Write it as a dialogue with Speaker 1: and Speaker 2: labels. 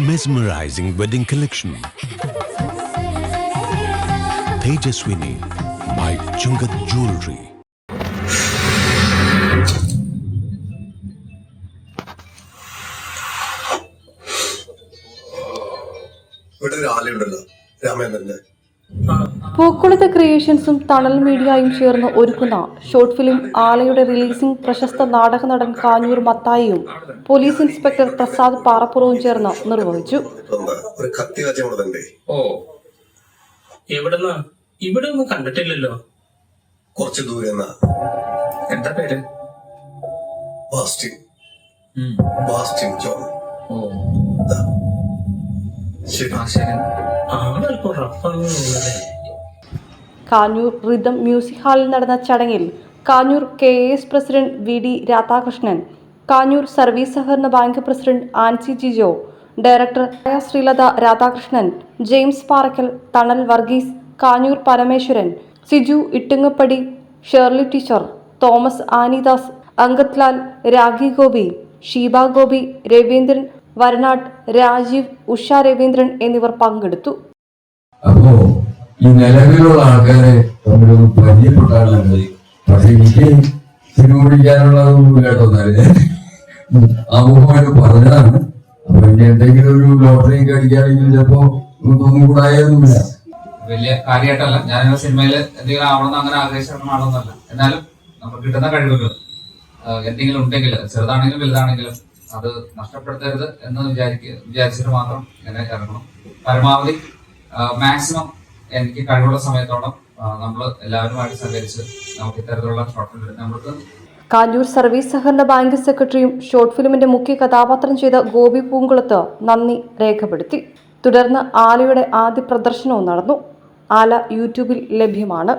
Speaker 1: mesmerizing wedding collection. Tejaswini by Chungat Jewelry.
Speaker 2: ഇവിടെ ഒരു ആലയുണ്ടല്ലോ രാമേന്ദ്രന്റെ
Speaker 3: പൂക്കുളത്ത് ക്രിയേഷൻസും തണൽ മീഡിയയും ചേർന്ന് ഒരുക്കുന്ന ഷോർട്ട് ഫിലിം ആലയുടെ റിലീസിംഗ് പ്രശസ്ത നാടക നടൻ കാഞ്ഞൂർ മത്തായിയും പോലീസ് ഇൻസ്പെക്ടർ പ്രസാദ് പാറപ്പുറവും ചേർന്ന് നിർവഹിച്ചു.
Speaker 2: ഒരു കത്തി കച്ചവടത്തിന്റെ
Speaker 4: ഓ എവിടെന്നാ? ഇവിടെ ഒന്നും കണ്ടിട്ടില്ലല്ലോ.
Speaker 2: കുറച്ച് ദൂരെ
Speaker 4: എന്താ പേര്?
Speaker 2: ബാസ്റ്റിൻ. ബാസ്റ്റിൻ ജോൺ.
Speaker 4: ഓ. റഫാണെന്ന്
Speaker 3: കാഞ്ഞൂർ റിതം മ്യൂസിക് ഹാളിൽ നടന്ന ചടങ്ങിൽ Kanjoor K S president V D Radhakrishnan Kanjoor service സഹകരണ bank president Ancy Jijo director Sreelatha Radhakrishnan James Parakkal Thanal Varghese Kanjoor Parameswaran Siju Ittungappady Shirley teacher Thomas Anidas അങ്കത്ലാൽ Rakhi Gopi Sheeba Gopi Raveendran Varanad Rajeev Usha Raveendran എന്നിവർ പങ്കെടുത്തു.
Speaker 5: അപ്പോ ഈ നിലവിലുള്ള ആൾക്കാരെ തമ്മിലൊന്ന് പരിചയപ്പെട്ടാണ് നല്ലത് പക്ഷെ എനിക്ക് സിനിമ കേട്ടോ ആമുഖമായിട്ട് പറഞ്ഞതാണ്. അപ്പൊ ഇനി എന്തെങ്കിലും ഒരു ലോട്ടറി അടിക്കുകയാണെങ്കിൽ ചിലപ്പോ ഒന്നും കൂടായൊന്നുമില്ല
Speaker 6: വലിയ കാര്യമായിട്ടല്ല. ഞാൻ സിനിമയിൽ എന്തെങ്കിലും ആവണമെന്ന് അങ്ങനെ ആഗ്രഹിച്ചിരുന്ന ആളൊന്നല്ല എന്നാലും നമുക്ക് കിട്ടുന്ന കഴിവുകൾ എന്തെങ്കിലും ഉണ്ടെങ്കിൽ ചെറുതാണെങ്കിലും വലുതാണെങ്കിലും അത് നഷ്ടപ്പെടുത്തരുത് എന്ന് വിചാരിക്കുക വിചാരിച്ചിട്ട് മാത്രം ഇങ്ങനെ ഇറങ്ങണം. പരമാവധി മാക്സിമം എനിക്ക് കഴിവുള്ള സമയത്തോളം നമ്മൾ എല്ലാവരുമായിട്ട് സഹകരിച്ച് നമുക്ക് ഇത്തരത്തിലുള്ള ഷോർട്ട് നമുക്ക്
Speaker 3: കാഞ്ഞൂർ സർവീസ് സഹകരണ ബാങ്ക് സെക്രട്ടറിയും ഷോർട്ട് ഫിലിമിന്റെ മുഖ്യ കഥാപാത്രം ചെയ്ത ഗോപി പൂങ്കുളത്ത് നന്ദി രേഖപ്പെടുത്തി. തുടർന്ന് ആലയുടെ ആദ്യ പ്രദർശനവും നടന്നു. ആല യൂട്യൂബിൽ ലഭ്യമാണ്.